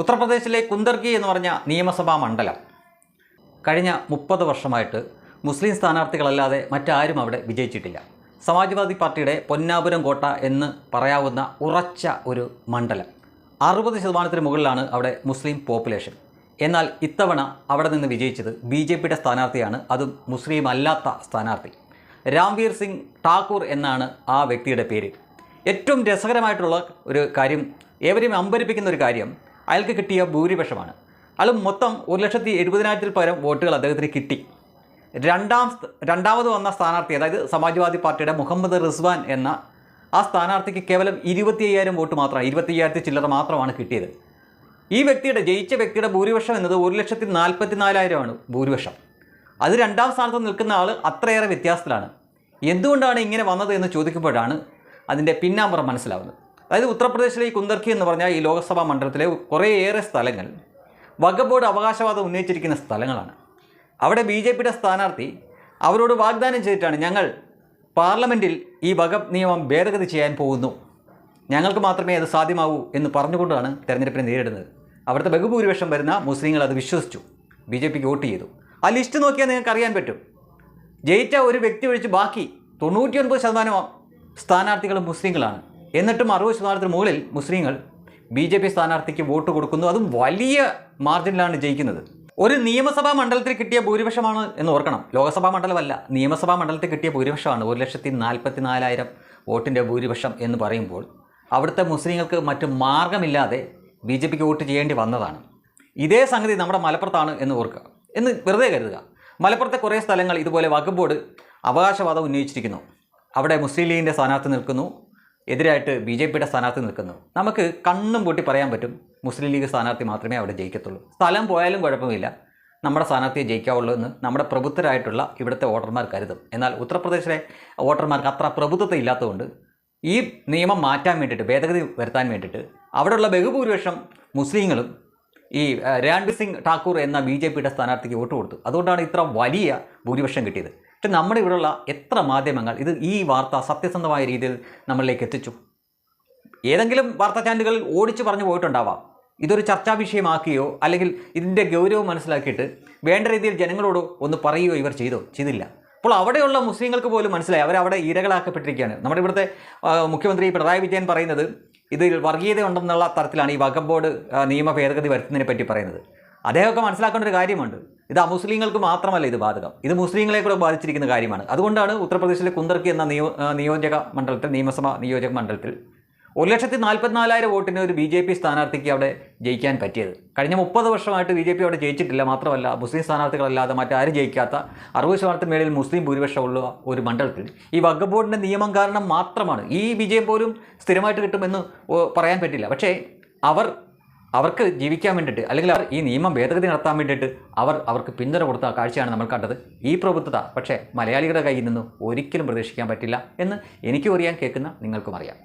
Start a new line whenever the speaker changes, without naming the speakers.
ഉത്തർപ്രദേശിലെ കുന്ദർഗി എന്ന് പറഞ്ഞ നിയമസഭാ മണ്ഡലം. കഴിഞ്ഞ മുപ്പത് വർഷമായിട്ട് മുസ്ലിം സ്ഥാനാർത്ഥികളല്ലാതെ മറ്റാരും അവിടെ വിജയിച്ചിട്ടില്ല. സമാജ്വാദി പാർട്ടിയുടെ പൊന്നാപുരം കോട്ട എന്ന് പറയാവുന്ന ഉറച്ച ഒരു മണ്ഡലം. അറുപത് ശതമാനത്തിന് മുകളിലാണ് അവിടെ മുസ്ലിം പോപ്പുലേഷൻ. എന്നാൽ ഇത്തവണ അവിടെ നിന്ന് വിജയിച്ചത് ബി ജെ പിയുടെ സ്ഥാനാർത്ഥിയാണ്. അതും മുസ്ലിം അല്ലാത്ത സ്ഥാനാർത്ഥി. രാംവീർ സിംഗ് ഠാക്കൂർ എന്നാണ് ആ വ്യക്തിയുടെ പേര്. ഏറ്റവും രസകരമായിട്ടുള്ള ഒരു കാര്യം ഏവരെയും അമ്പരിപ്പിക്കുന്ന ഒരു കാര്യം അയാൾക്ക് കിട്ടിയ ഭൂരിപക്ഷമാണ്. അയാൾ മൊത്തം ഒരു ലക്ഷത്തി എഴുപതിനായിരത്തിൽ പകരം വോട്ടുകൾ അദ്ദേഹത്തിന് കിട്ടി. രണ്ടാം രണ്ടാമത് വന്ന സ്ഥാനാർത്ഥി അതായത് സമാജ്വാദി പാർട്ടിയുടെ മുഹമ്മദ് റിസ്വാൻ എന്ന ആ സ്ഥാനാർത്ഥിക്ക് കേവലം ഇരുപത്തി അയ്യായിരം വോട്ട് മാത്രമാണ് ഇരുപത്തി അയ്യായിരത്തി ചില്ലറ മാത്രമാണ് കിട്ടിയത്. ഈ വ്യക്തിയുടെ ജയിച്ച വ്യക്തിയുടെ ഭൂരിപക്ഷം എന്നത് ഒരു ലക്ഷത്തി നാൽപ്പത്തി നാലായിരമാണ് ഭൂരിപക്ഷം. അത് രണ്ടാം സ്ഥാനത്ത് നിൽക്കുന്ന ആൾ അത്രയേറെ വ്യത്യാസത്തിലാണ്. എന്തുകൊണ്ടാണ് ഇങ്ങനെ വന്നത് എന്ന് ചോദിക്കുമ്പോഴാണ് അതിന്റെ പിന്നാമ്പുറം മനസ്സിലാവുന്നത്. അതായത് ഉത്തർപ്രദേശിലെ ഈ കുന്ദർക്കി എന്ന് പറഞ്ഞാൽ ഈ ലോക്സഭാ മണ്ഡലത്തിലെ കുറേയേറെ സ്ഥലങ്ങൾ വകബോർഡ് ബോർഡ് അവകാശവാദം ഉന്നയിച്ചിരിക്കുന്ന സ്ഥലങ്ങളാണ്. അവിടെ ബി ജെ പിയുടെ സ്ഥാനാർത്ഥി അവരോട് വാഗ്ദാനം ചെയ്തിട്ടാണ് ഞങ്ങൾ പാർലമെന്റിൽ ഈ വഖഫ് നിയമം ഭേദഗതി ചെയ്യാൻ പോകുന്നു. ഞങ്ങൾക്ക് മാത്രമേ അത് സാധ്യമാവൂ എന്ന് പറഞ്ഞുകൊണ്ടാണ് തെരഞ്ഞെടുപ്പിനെ നേരിടുന്നത്. അവിടുത്തെ ബഹുഭൂരിപക്ഷം വരുന്ന മുസ്ലിങ്ങൾ അത് വിശ്വസിച്ചു. ബി ജെ പിക്ക് വോട്ട് ചെയ്തു. ആ ലിസ്റ്റ് നോക്കിയാൽ നിങ്ങൾക്ക് അറിയാൻ പറ്റും. ജയിച്ച ഒരു വ്യക്തി ഒഴിച്ച് ബാക്കി തൊണ്ണൂറ്റിയൊൻപത് ശതമാനം സ്ഥാനാർത്ഥികൾ മുസ്ലിങ്ങളാണ്. എന്നിട്ടും അറുപത് ശതമാനത്തിന് മുകളിൽ മുസ്ലിങ്ങൾ ബി ജെ പി സ്ഥാനാർത്ഥിക്ക് വോട്ട് കൊടുക്കുന്നു. അതും വലിയ മാർജിനിലാണ് ജയിക്കുന്നത്. ഒരു നിയമസഭാ മണ്ഡലത്തിൽ കിട്ടിയ ഭൂരിപക്ഷമാണ് എന്ന് ഓർക്കണം. ലോകസഭാ മണ്ഡലമല്ല. നിയമസഭാ മണ്ഡലത്തിൽ കിട്ടിയ ഭൂരിപക്ഷമാണ്. ഒരു ലക്ഷത്തി നാൽപ്പത്തി നാലായിരം വോട്ടിന്റെ ഭൂരിപക്ഷം എന്ന് പറയുമ്പോൾ അവിടുത്തെ മുസ്ലിങ്ങൾക്ക് മറ്റു മാർഗമില്ലാതെ ബി ജെ പിക്ക് വോട്ട് ചെയ്യേണ്ടി വന്നതാണ്. ഇതേ സംഗതി നമ്മുടെ മലപ്പുറത്താണ് എന്ന് ഓർക്കുക. എന്ന് വെറുതെ കരുതുക. മലപ്പുറത്തെ കുറേ സ്ഥലങ്ങൾ ഇതുപോലെ വകുപ്പ് ബോർഡ് അവകാശവാദം ഉന്നയിച്ചിരിക്കുന്നു. അവിടെ മുസ്ലിം ലീഗിന്റെ സ്ഥാനാർത്ഥി നിൽക്കുന്നു. എതിരായിട്ട് ബി ജെ പിയുടെ സ്ഥാനാർത്ഥി നിൽക്കുന്നു. നമുക്ക് കണ്ണും പൂട്ടി പറയാൻ പറ്റും മുസ്ലിം ലീഗ് സ്ഥാനാർത്ഥി മാത്രമേ അവിടെ ജയിക്കത്തുള്ളൂ. സ്ഥലം പോയാലും കുഴപ്പമില്ല. നമ്മുടെ സ്ഥാനാർത്ഥിയെ ജയിക്കാവുള്ളൂ എന്ന് നമ്മുടെ പ്രബുദ്ധരായിട്ടുള്ള ഇവിടുത്തെ വോട്ടർമാർ കരുതും. എന്നാൽ ഉത്തർപ്രദേശിലെ വോട്ടർമാർക്ക് അത്ര പ്രബുദ്ധത ഇല്ലാത്തതുകൊണ്ട് ഈ നിയമം മാറ്റാൻ വേണ്ടിയിട്ട് ഭേദഗതി വരുത്താൻ വേണ്ടിയിട്ട് അവിടെയുള്ള ബഹുഭൂരിപക്ഷം മുസ്ലിങ്ങളും ഈ ആ, രാൺവീർ സിംഗ് ഠാക്കൂർ എന്ന ബി ജെ പിയുടെ സ്ഥാനാർത്ഥിക്ക് വോട്ട് കൊടുത്തു. അതുകൊണ്ടാണ് ഇത്ര വലിയ ഭൂരിപക്ഷം കിട്ടിയത്. പക്ഷെ നമ്മുടെ ഇവിടെയുള്ള എത്ര മാധ്യമങ്ങൾ ഇത് ഈ വാർത്ത സത്യസന്ധമായ രീതിയിൽ നമ്മളിലേക്ക് എത്തിച്ചു? ഏതെങ്കിലും വാർത്താ ചാനലുകളിൽ ഓടിച്ചു പറഞ്ഞു പോയിട്ടുണ്ടാവാം. ഇതൊരു ചർച്ചാ വിഷയമാക്കുകയോ അല്ലെങ്കിൽ ഇതിന്റെ ഗൗരവം മനസ്സിലാക്കിയിട്ട് വേണ്ട രീതിയിൽ ജനങ്ങളോട് ഒന്ന് പറയുകയോ ഇവർ ചെയ്തോ? ചെയ്തില്ല. അപ്പോൾ അവിടെയുള്ള മുസ്ലിങ്ങൾക്ക് പോലും മനസ്സിലായി. അവരവിടെ ഇരകളാക്കപ്പെട്ടിരിക്കുകയാണ്. നമ്മുടെ ഇവിടുത്തെ മുഖ്യമന്ത്രി പിണറായി വിജയൻ പറയുന്നത് ഇതിൽ വർഗീയത ഉണ്ടെന്നുള്ള തരത്തിലാണ് ഈ വകബോർഡ് ബോർഡ് നിയമ ഭേദഗതി വരുത്തുന്നതിനെ പറ്റി പറയുന്നത്. അദ്ദേഹമൊക്കെ മനസ്സിലാക്കേണ്ട ഒരു കാര്യമുണ്ട്. ഇത് അമുസ്ലിങ്ങൾക്ക് മാത്രമല്ല ഇത് ബാധകം. ഇത് മുസ്ലിങ്ങളെ കൂടെ ബാധിച്ചിരിക്കുന്ന കാര്യമാണ്. അതുകൊണ്ടാണ് ഉത്തർപ്രദേശിലെ കുന്ദർക്കി എന്ന നിയോ നിയോജക മണ്ഡലത്തിൽ നിയമസഭാ നിയോജക മണ്ഡലത്തിൽ ഒരു ലക്ഷത്തി നാൽപ്പത്തിനാലായിരം വോട്ടിന് ഒരു ബി ജെ പി സ്ഥാനാർത്ഥിക്ക് അവിടെ ജയിക്കാൻ പറ്റിയത്. കഴിഞ്ഞ മുപ്പത് വർഷമായിട്ട് ബി ജെ പി അവിടെ ജയിച്ചിട്ടില്ല. മാത്രമല്ല മുസ്ലിം സ്ഥാനാർത്ഥികളല്ലാതെ മറ്റാരും ജയിക്കാത്ത അറുപത് ശതമാനത്തിന് മേളിൽ മുസ്ലിം ഭൂരിപക്ഷമുള്ള ഒരു മണ്ഡലത്തിൽ ഈ വഖഫ് ബോർഡിന്റെ നിയമം കാരണം മാത്രമാണ് ഈ വിജയം പോലും സ്ഥിരമായിട്ട് കിട്ടുമെന്ന് പറയാൻ പറ്റില്ല. പക്ഷേ അവർ അവർക്ക് ജീവിക്കാൻ വേണ്ടിയിട്ട് അല്ലെങ്കിൽ അവർ ഈ നിയമം ഭേദഗതി നടത്താൻ വേണ്ടിയിട്ട് അവർ അവർക്ക് പിന്തുണ കൊടുത്ത കാഴ്ചയാണ് നമ്മൾ കണ്ടത്. ഈ പ്രബുദ്ധത പക്ഷേ മലയാളികളുടെ കയ്യിൽ നിന്ന് ഒരിക്കലും പ്രതീക്ഷിക്കാൻ പറ്റില്ല എന്ന് എനിക്കും അറിയാൻ കേൾക്കുന്ന നിങ്ങൾക്കും അറിയാം.